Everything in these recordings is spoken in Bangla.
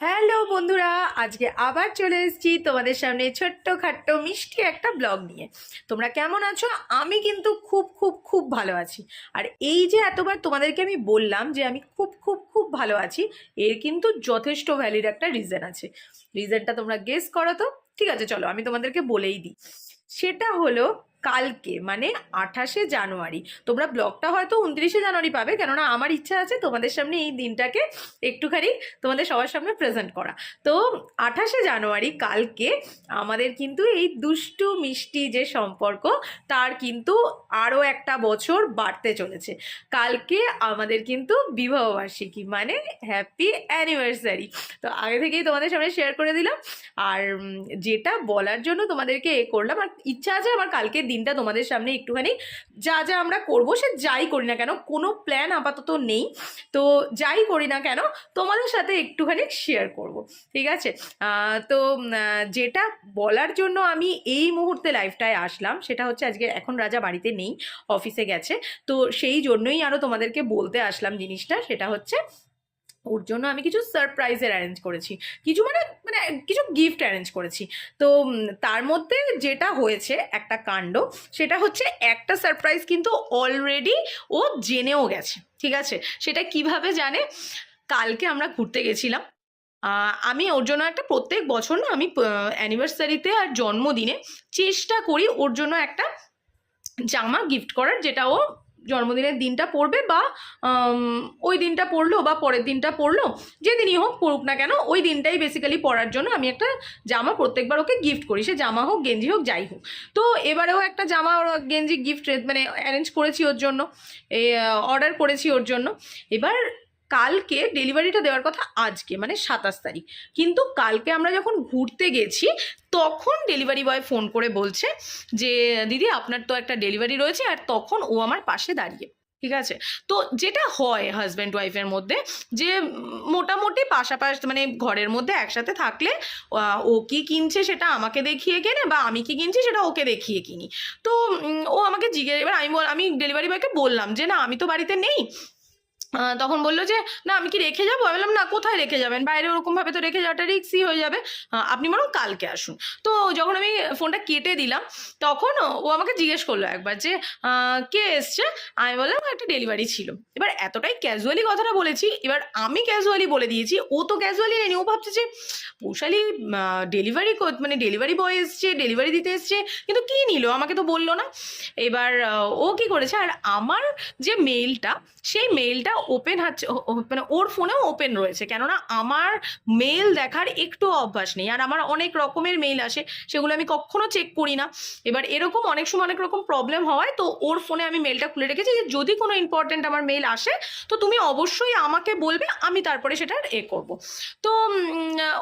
হ্যালো বন্ধুরা, আজকে আবার চলে এসেছি তোমাদের সামনে ছোট্ট খাট্ট মিষ্টি একটা ব্লগ নিয়ে। তোমরা কেমন আছো? আমি কিন্তু খুব খুব খুব ভালো আছি। আর এই যে এতবার তোমাদেরকে আমি বললাম যে আমি খুব খুব খুব ভালো আছি, এর কিন্তু যথেষ্ট ভ্যালিড একটা রিজন আছে। রিজনটা তোমরা গেস করো তো? ঠিক আছে, চলো আমি তোমাদেরকে বলেই দিই। সেটা হলো কালকে মানে আঠাশে জানুয়ারি। তোমরা ব্লগটা হয়তো উনত্রিশে জানুয়ারি পাবে, কেননা আমার ইচ্ছা আছে তোমাদের সামনে এই দিনটাকে একটুখানি তোমাদের সবার সামনে প্রেজেন্ট করা। তো আঠাশে জানুয়ারি কালকে আমাদের কিন্তু এই দুষ্টু মিষ্টি যে সম্পর্ক, তার কিন্তু আরও একটা বছর বাড়তে চলেছে। কালকে আমাদের কিন্তু বিবাহবার্ষিকী মানে হ্যাপি অ্যানিভার্সারি তো আগে থেকেই তোমাদের সামনে শেয়ার করে দিলাম। আর যেটা বলার জন্য তোমাদেরকে এ করলাম, আর ইচ্ছা আছে আমার কালকের দিনটা তোমাদের সামনে একটুখানি যা যা আমরা করব সে যাই করি না কেন, কোনো প্ল্যান আপাতত নেই। তো যাই করি না কেন, তোমাদের সাথে একটুখানি শেয়ার করব, ঠিক আছে? তো যেটা বলার জন্য আমি এই মুহূর্তে লাইফটায় আসলাম, সেটা হচ্ছে আজকে এখন রাজা বাড়িতে নেই অফিসে গেছে। তো সেই জন্যই আরও তোমাদেরকে বলতে আসলাম জিনিসটা, সেটা হচ্ছে ওর জন্য আমি কিছু সারপ্রাইজের অ্যারেঞ্জ করেছি। কিছু মানে মানে কিছু গিফট অ্যারেঞ্জ করেছি। তো তার মধ্যে যেটা হয়েছে একটা কাণ্ড, সেটা হচ্ছে একটা সারপ্রাইজ কিন্তু অলরেডি ও জেনেও গেছে, ঠিক আছে? সেটা কীভাবে জানে? কালকে আমরা ঘুরতে গেছিলাম। আমি ওর জন্য একটা প্রত্যেক বছর না আমি অ্যানিভার্সারিতে আর জন্মদিনে চেষ্টা করি ওর জন্য একটা জামা গিফট করার, যেটা ও জন্মদিনের দিনটা পড়বে বা ওই দিনটা পড়ল বা পরের দিনটা পড়ল, যেদিনই হোক পড়ুক না কেন, ওই দিনটাই বেসিক্যালি পড়ার জন্য আমি একটা জামা প্রত্যেকবার ওকে গিফট করি। সে জামা হোক, গেঞ্জি হোক, যাই হোক। তো এবারেও একটা জামা গেঞ্জি গিফট মানে অ্যারেঞ্জ করেছি ওর জন্য অর্ডার করেছি ওর জন্য। এবার কালকে ডেলিভারিটা দেওয়ার কথা আজকে মানে সাতাশ তারিখ। কিন্তু কালকে আমরা যখন ঘুরতে গেছি, তখন ডেলিভারি বয় ফোন করে বলছে যে, দিদি, আপনার তো একটা ডেলিভারি রয়েছে আর তখন ও আমার পাশে দাঁড়িয়ে। ঠিক আছে? তো যেটা হয় হাজব্যান্ড ওয়াইফের মধ্যে, যে মোটামুটি পাশাপাশি মানে ঘরের মধ্যে একসাথে থাকলে ও কি কিনছে সেটা আমাকে দেখিয়ে কেনে বা আমি কি কিনছি সেটা ওকে দেখিয়ে কিনি। তো ও আমাকে জিজ্ঞেস এবার আমি আমি ডেলিভারি বয়কে বললাম যে, না, আমি তো বাড়িতে নেই। তখন বলল যে, না, আমি কি রেখে যাব? আমি বললাম, না, কোথায় রেখে যাবেন? বাইরে ওরকমভাবে তো রেখে যাওয়াটা রিক্সি হয়ে যাবে। আপনি বরং কালকে আসুন। তো যখন আমি ফোনটা কেটে দিলাম, তখন ও আমাকে জিজ্ঞেস করল একবার যে কে এসছে? আমি বললাম, একটা ডেলিভারি ছিল। এবার এতটাই ক্যাজুয়ালি কথাটা বলেছি, এবার আমি ক্যাজুয়ালি বলে দিয়েছি, ও তো ক্যাজুয়ালি নেয়নি। ও ভাবছে যে পৌশালি ডেলিভারি মানে ডেলিভারি বয় এসছে ডেলিভারি দিতে এসছে, কিন্তু কী নিল? আমাকে তো বলল না। এবার ও কি করেছে, আর আমার যে মেইলটা সেই মেইলটা ওপেন হচ্ছে মানে ওর ফোনেও ওপেন রয়েছে। কেননা আমার মেল দেখার একটু অভ্যাস নেই। আর আমার অনেক রকমের মেইল আসে, সেগুলো আমি কখনো চেক করি না। এবার এরকম অনেক সময় অনেক রকম প্রবলেম হওয়ায় তো ওর ফোনে আমি মেলটা খুলে রেখেছি যে, যদি কোনো ইম্পর্টেন্ট আমার মেল আসে, তো তুমি অবশ্যই আমাকে বলবে, আমি তারপরে সেটা এ করব। তো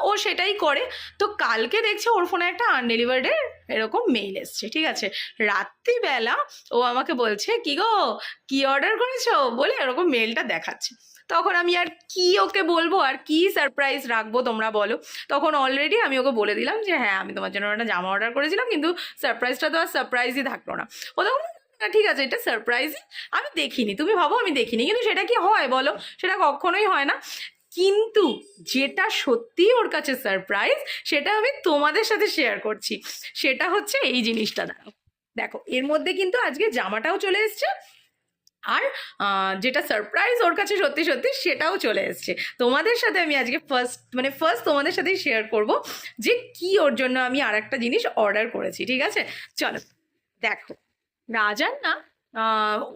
ও সেটাই করে। তো কালকে দেখছে ওর ফোনে একটা আনডেলিভার্ডের এরকম মেইল এসছে, ঠিক আছে? রাত্রিবেলা ও আমাকে বলছে, কি গো? কি অর্ডার করেছ? বলে এরকম মেলটা দেখাচ্ছে। তখন আমি আর কি ওকে বলব আর কি সারপ্রাইজ রাখব তোমরা বলো। তখন অলরেডি আমি ওকে বলে দিলাম যে হ্যাঁ আমি তোমার জন্য একটা জামা অর্ডার করেছিলাম, কিন্তু সারপ্রাইজটা তো আর সারপ্রাইজই থাকল না। ও তখন ঠিক আছে, এটা সারপ্রাইজই আমি দেখিনি, তুমি ভাবো আমি দেখিনি, কিন্তু সেটা কি হয় বলো? সেটা কখনোই হয় না। কিন্তু যেটা সত্যি ওর কাছে সারপ্রাইজ সেটা আমি তোমাদের সাথে শেয়ার করছি। সেটা হচ্ছে এই জিনিসটা, দাঁড়াও। দেখো, এর মধ্যে কিন্তু আজকে জামাটাও চলে এসছে আর যেটা সারপ্রাইজ ওর কাছে সত্যি সত্যি সেটাও চলে এসছে। তোমাদের সাথে আমি আজকে ফার্স্ট মানে ফার্স্ট তোমাদের সাথেই শেয়ার করব যে কি ওর জন্য আমি আর একটা জিনিস অর্ডার করেছি, ঠিক আছে? চলো, দেখো। রাজার না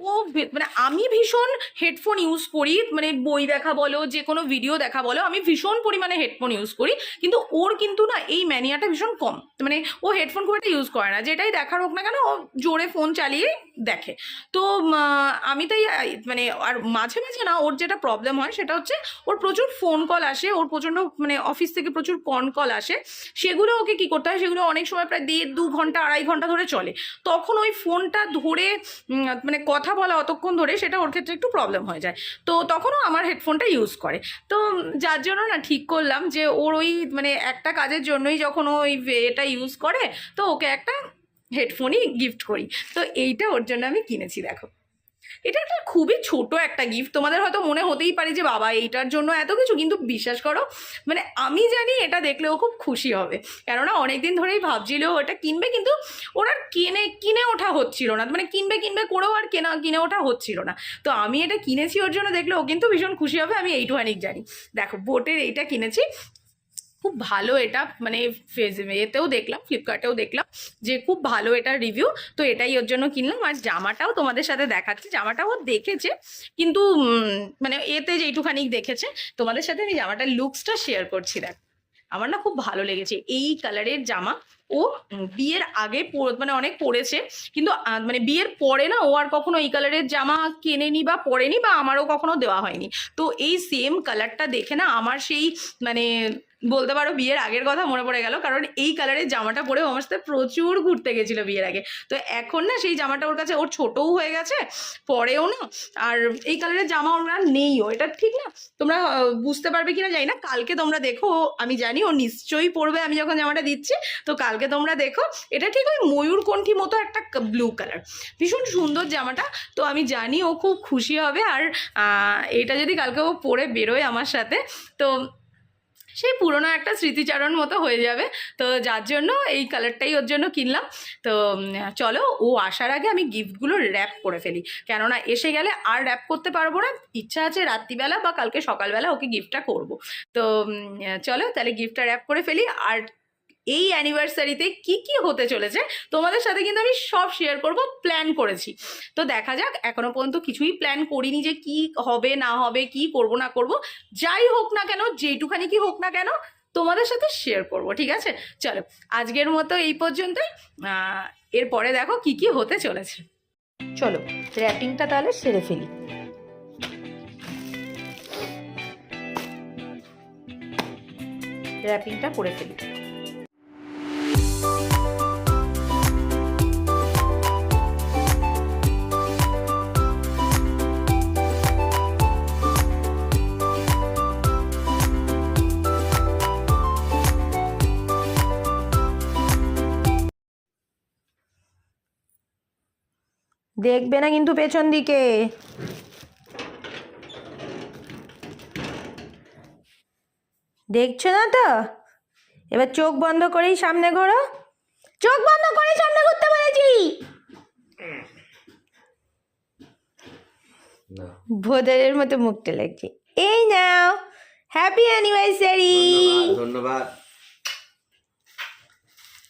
ও মানে আমি ভীষণ হেডফোন ইউজ করি মানে বই দেখা বলো যে কোনো ভিডিও দেখা বলো, আমি ভীষণ পরিমাণে হেডফোন ইউজ করি, কিন্তু ওর কিন্তু না এই ম্যানিয়াটা ভীষণ কম। মানে ও হেডফোন খুব ইউজ করে না, যেটাই দেখার হোক না কেন, ও জোরে ফোন চালিয়ে দেখে। তো আমি তাই মানে আর মাঝে মাঝে না, ওর যেটা প্রবলেম হয় সেটা হচ্ছে, ওর প্রচুর ফোন কল আসে, ওর প্রচণ্ড মানে অফিস থেকে প্রচুর কন কল আসে, সেগুলো ওকে কি করতে হয়, সেগুলো অনেক সময় প্রায় দেড় দু ঘণ্টা, আড়াই ঘণ্টা ধরে চলে। তখন ওই ফোনটা ধরে মানে কথা বলা অতক্ষণ ধরে সেটা ওর ক্ষেত্রে একটু প্রবলেম হয়ে যায়। তো তখনও আমার হেডফোনটা ইউজ করে। তো যার জন্য না ঠিক করলাম যে ওর ওই মানে একটা কাজের জন্যই যখন ওই এটা ইউজ করে, তো ওকে একটা হেডফোনই গিফট করি। তো এইটা ওর জন্য আমি কিনেছি, দেখো। এটা একটা খুবই ছোট একটা গিফট তোমাদের হয়তো মনে হতেই পারে যে, বাবা, এইটার জন্য এত কিছু। কিন্তু বিশ্বাস করো মানে আমি জানি এটা দেখলেও খুব খুশি হবে। কেননা অনেকদিন ধরেই ভাবছিল ওটা কিনবে, কিন্তু ওনার কিনে কিনে ওঠা হচ্ছিল না। মানে কিনবে কিনবে করেও আর কেনা, কিনে ওঠা হচ্ছিল না। তো আমি এটা কিনেছি ওর জন্য দেখলে ও কিন্তু ভীষণ খুশি হবে, আমি এইটুখানি জানি। দেখো, বোটের এইটা কিনেছি খুব ভালো এটা মানে ফেস এতেও দেখলাম ফ্লিপকার্টেও দেখলাম যে খুব ভালো এটা রিভিউ তো এটাই ওর জন্য কিনলাম। আর জামাটাও তোমাদের সাথে দেখাচ্ছি, জামাটাও দেখেছে, কিন্তু মানে এতে যেইটুখানি দেখেছে, তোমাদের সাথে আমি জামাটার লুকসটা শেয়ার করছি, দেখ। আমার না খুব ভালো লেগেছে এই কালারের জামা। ও বিয়ের আগে মানে অনেক পরেছে, কিন্তু মানে বিয়ের পরে না ও আর কখনো এই কালারের জামা কেনেনি বা পরেনি বা আমারও কখনো দেওয়া হয়নি। তো এই সেম কালারটা দেখে না আমার সেই মানে বলতে পারো বিয়ের আগের কথা মনে পড়ে গেল, কারণ এই কালারের জামাটা পরে আমার সাথে প্রচুর ঘুরতে গেছিল বিয়ের আগে। তো এখন না সেই জামাটা ওর কাছে, ওর ছোটও হয়ে গেছে, পরেও না। আর এই কালারের জামা ওর নেইও এটা ঠিক না? তোমরা বুঝতে পারবে কিনা জানি না। কালকে তোমরা দেখো, আমি জানি ও নিশ্চয়ই পরবে, আমি যখন জামাটা দিচ্ছি, তো কালকে তোমরা দেখো। এটা ঠিক ওই ময়ূরকণ্ঠী মতো একটা ব্লু কালার ভীষণ সুন্দর জামাটা। তো আমি জানি ও খুব খুশি হবে। আর এটা যদি কালকে ও পরে বেরোয় আমার সাথে, তো সেই পুরনো একটা স্মৃতিচারণ মতো হয়ে যাবে। তো যার জন্য এই কালারটাই ওর জন্য কিনলাম। তো চলো, ও আসার আগে আমি গিফটগুলো র্যাপ করে ফেলি। কেননা এসে গেলে আর র্যাপ করতে পারব না। ইচ্ছা আছে রাত্রিবেলা বা কালকে সকালবেলা ওকে গিফটটা করব। তো চলো, তাহলে গিফটটা র্যাপ করে ফেলি। আর এই অ্যানিভার্সারিতে কি কি হতে চলেছে, তোমাদের সাথে কিন্তু আমি সব শেয়ার করব প্ল্যান করেছি। তো দেখা যাক, এখনও পর্যন্ত কিছুই প্ল্যান করিনি যে কি হবে, না হবে, কি করব, না করব। যাই হোক না কেন যেটুখানি কি হোক না কেন, তোমাদের সাথে শেয়ার করব, ঠিক আছে? চলো, আজকের মতো এই পর্যন্তই। এরপরে দেখো কি কি হতে চলেছে। চলো র্যাপিংটা তাহলে সেরে ফেলি। র্যাপিংটা করে ফেলি। দেখবে না কিন্তু পেছন দিকে। দেখছ না তো? এবার চোখ বন্ধ করেই সামনে ঘোরো। চোখ বন্ধ করে সামনে ঘুরতে বলেছি। ভোদারের মতো মুখটা লাগছে। এই নাও হ্যাপি অ্যানিভার্সারি ধন্যবাদ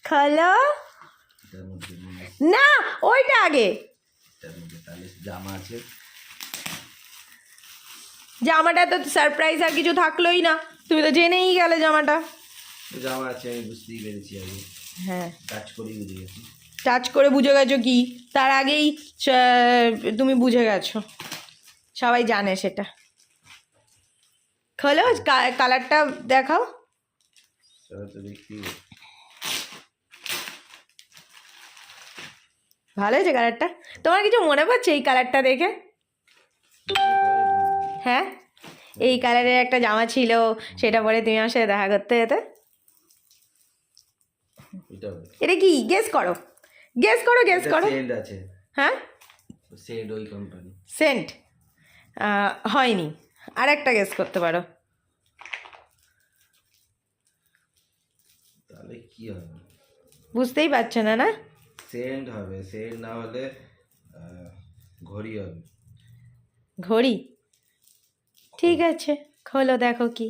খলো। না ওইটা আগে। জামা আছে। জামাটা তো সারপ্রাইজ আর কিছু থাকলোই না। তুমি তো জেনেই গেলে জামাটা। জামা আছে আমি বুঝতেই পেরেছি আগে। হ্যাঁ। কাজ করেই বুঝে গেছি। টাচ করে বুঝে গেছো কি? তার আগেই তুমি বুঝে গেছো। সবাই জানে সেটা। খোলো কালারটা দেখাও সবাই তো দেখতেই হবে। ভালো হয়েছে কালারটা তোমার কিছু মনে পড়ছে এই কালারটা দেখে? হ্যাঁ? এই কালারের একটা জামা ছিল সেটা পরে তুমি আমার সাথে দেখা করতে যেতে। এটা কি? গেস করো। গেস করো গেস করো। হ্যাঁ? সেন্ট হয়নি। আর একটা গেস করতে পারো। বুঝতেই পারছ না না? সেন্ট হবে সেন্ট না হলে ঘড়ি হবে। ঘড়ি? ঠিক আছে খোলো দেখো কি।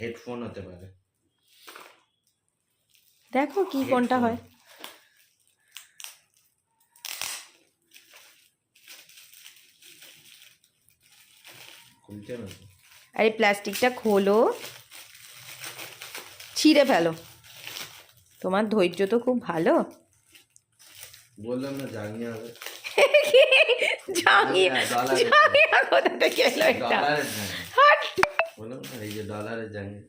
হেডফোন হতে পারে। দেখো কি কোনটা হয়। আর প্লাস্টিকটা খোলো। ছিঁড়ে ফেলো। তোমার ধৈর্য তো খুব ভালো। বললাম না জাঙ্গিয়া হবে জাঙ্গিয়া জাঙ্গিয়া কোথা থেকে এলো এটা? ডলারের জাঙ্গিয়া হাট। বললাম না এই যে ডলারের জাঙ্গিয়া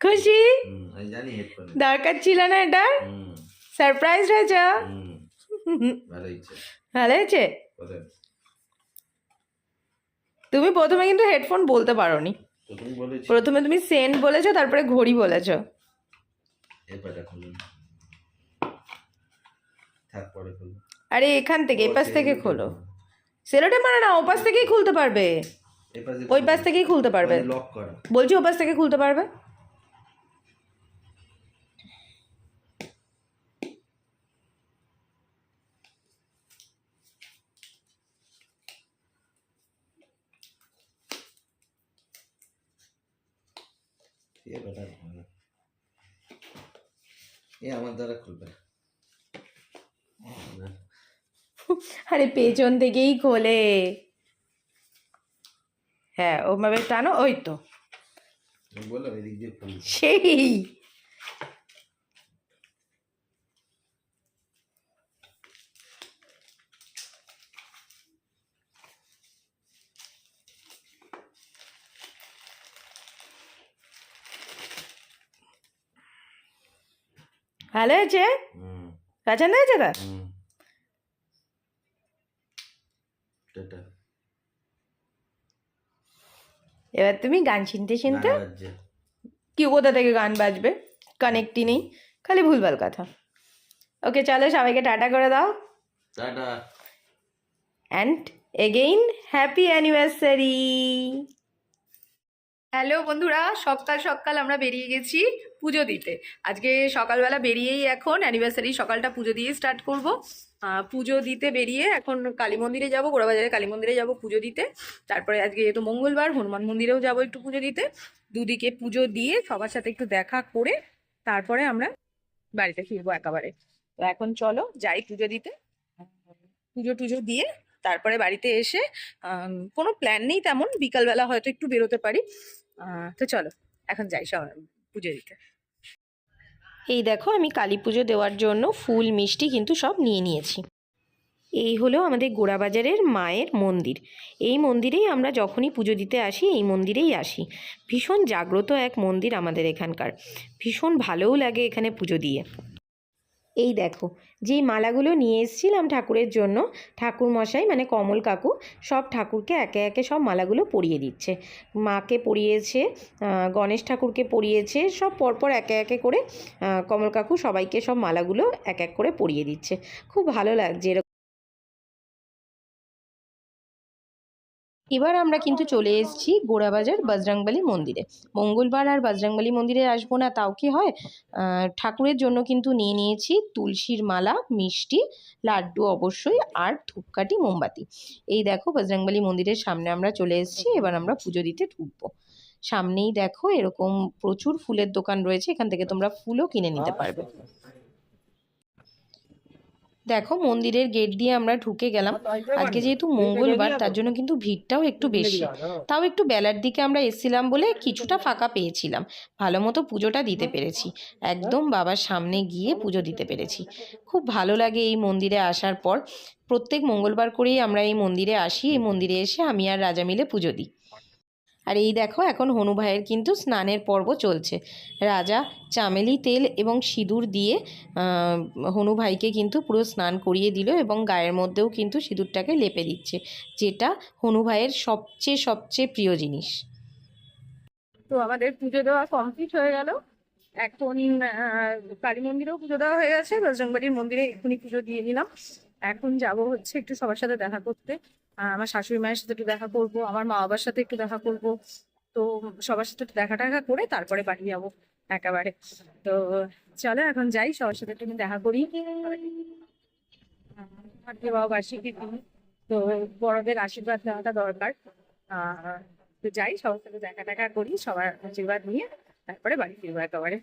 খুশি? আমি জানি হেডফোন দরকার ছিল না এটা? সারপ্রাইজ হয়েছ? ভালো হয়েছে। তুমি প্রথমে কিন্তু হেডফোন বলতে পারোনি। প্রথমে তুমি সেন্ট বলেছ তারপরে ঘড়ি বলেছ। এরপরটা খুলুন থাক পরে আরে এখান থেকে এপাশ থেকে খোলো। সেলোটে মানে না ওপাশ থেকেই খুলতে পারবে। ওই পাশ থেকেই খুলতে পারবে। লক করা। বলছি ওপাশ থেকে খুলতে পারবে? এ আমার দ্বারা খুলবে না। আরে পেছন থেকেই খোলে। হ্যাঁ ওভাবে টানো ওই তো। সেই। ভালো হয়েছে? পছন্দ হয়েছে তো হুম টাটা এবার তুমি গান শুনতে শুনতে কি কোথা থেকে গান বাজবে? কানেক্টই নেই খালি ভুলভাল কথা। ওকে চলো সবাইকে টাটা করে দাও। Tata. And again happy anniversary hello বন্ধুরা সকাল সকাল আমরা বেরিয়ে গেছি পুজো দিতে। আজকে সকালবেলা বেরিয়েই এখন অ্যানিভার্সারি সকালটা পুজো দিয়ে স্টার্ট করব। পুজো দিতে বেরিয়ে এখন কালী মন্দিরে যাব, গোড়াবাজারে কালী মন্দিরে যাব পুজো দিতে। তারপরে আজকে যেহেতু মঙ্গলবার, হনুমান মন্দিরেও যাব একটু পুজো দিতে। দুদিকে পুজো দিয়ে সবার সাথে একটু দেখা করে তারপরে আমরা বাড়িতে ফিরবো একেবারে। তো এখন চলো, যাই পুজো দিতে। পুজো টুজো দিয়ে তারপরে বাড়িতে এসে কোনো প্ল্যান নেই তেমন। বিকালবেলা হয়তো একটু বেরোতে পারি। তো চলো, এখন যাই সব পুজো দিতে। এই দেখো, আমি কালী পুজো দেওয়ার জন্য ফুল, মিষ্টি কিন্তু সব নিয়ে নিয়েছি। এই হলো আমাদের গোড়াবাজারের মায়ের মন্দির। এই মন্দিরেই আমরা যখনই পুজো দিতে আসি, এই মন্দিরেই আসি। ভীষণ জাগ্রত এক মন্দির আমাদের এখানকার। ভীষণ ভালোও লাগে এখানে পুজো দিয়ে। এই দেখো, যেই মালাগুলো নিয়ে এসেছিলাম ঠাকুরের জন্য ঠাকুর মশাই মানে কমল কাকু সব ঠাকুরকে একে একে সব মালাগুলো পরিয়ে দিচ্ছে। মাকে পরিয়েছে গণেশ ঠাকুরকে পরিয়েছে, সব পরপর একে একে করে কমল কাকু সবাইকে সব মালাগুলো এক এক করে পরিয়ে দিচ্ছে। খুব ভালো লাগছে এরকম এবার আমরা কিন্তু চলে এসেছি গোড়াবাজার বজরংবলী মন্দিরে। মঙ্গলবার আর বজরংবলী মন্দিরে আসব না তাও কি হয়? ঠাকুরের জন্য কিন্তু নিয়ে নিয়েছি তুলসীর মালা মিষ্টি লাড্ডু অবশ্যই আর ধূপকাঠি মোমবাতি। এই দেখো বজরংবলী মন্দিরের সামনে আমরা চলে এসেছি এবার আমরা পুজো দিতে ঢুকবো। সামনেই দেখো এরকম প্রচুর ফুলের দোকান রয়েছে এখান থেকে তোমরা ফুলও কিনে নিতে পারবে। দেখো মন্দিরের গেট দিয়ে আমরা ঢুকে গেলাম। আজকে যেহেতু মঙ্গলবার তার জন্য কিন্তু ভিড়টাও একটু বেশি। তাও একটু বেলার দিকে আমরা এসেছিলাম বলে কিছুটা ফাঁকা পেয়েছিলাম। ভালো মতো পুজোটা দিতে পেরেছি। একদম বাবার সামনে গিয়ে পুজো দিতে পেরেছি। খুব ভালো লাগে এই মন্দিরে আসার পর। প্রত্যেক মঙ্গলবার করেই আমরা এই মন্দিরে আসি। এই মন্দিরে এসে আমি আর রাজা মিলে পুজো দিই। আর এই দেখো এখন হনু ভাইয়ের কিন্তু স্নানের পর্ব চলছে। রাজা চামেলি তেল এবং সিঁদুর দিয়ে হনু ভাইকে কিন্তু পুরো স্নান করিয়ে দিল এবং গায়ের মধ্যেও কিন্তু সিঁদুরটাকে লেপে দিচ্ছে, যেটা হনু ভাইয়ের সবচেয়ে সবচেয়ে প্রিয় জিনিস। তো আমাদের পুজো দেওয়া কমপ্লিট হয়ে গেল। এখন কালী মন্দিরেও পুজো দেওয়া হয়ে গেছে। বজরংবাড়ির মন্দিরে এক্ষুনি পুজো দিয়ে নিলাম। এখন যাব হচ্ছে একটু সবার সাথে দেখা করতে। আমার শাশুড়ি মায়ের সাথে একটু দেখা করব, আমার মা বাবার সাথে একটু দেখা করব। তো সবার সাথে একটু দেখা টাকা করে তারপরে বাড়ি যাব একেবারে। তো চলো এখন যাই, সবার সাথে একটু দেখা করি। বার্ষিকীর দিন, তো বড়দের আশীর্বাদ নেওয়াটা দরকার। তো যাই, সবার সাথে দেখা টাকা করি, সবার আশীর্বাদ নিয়ে তারপরে বাড়ি ফিরবো একেবারে।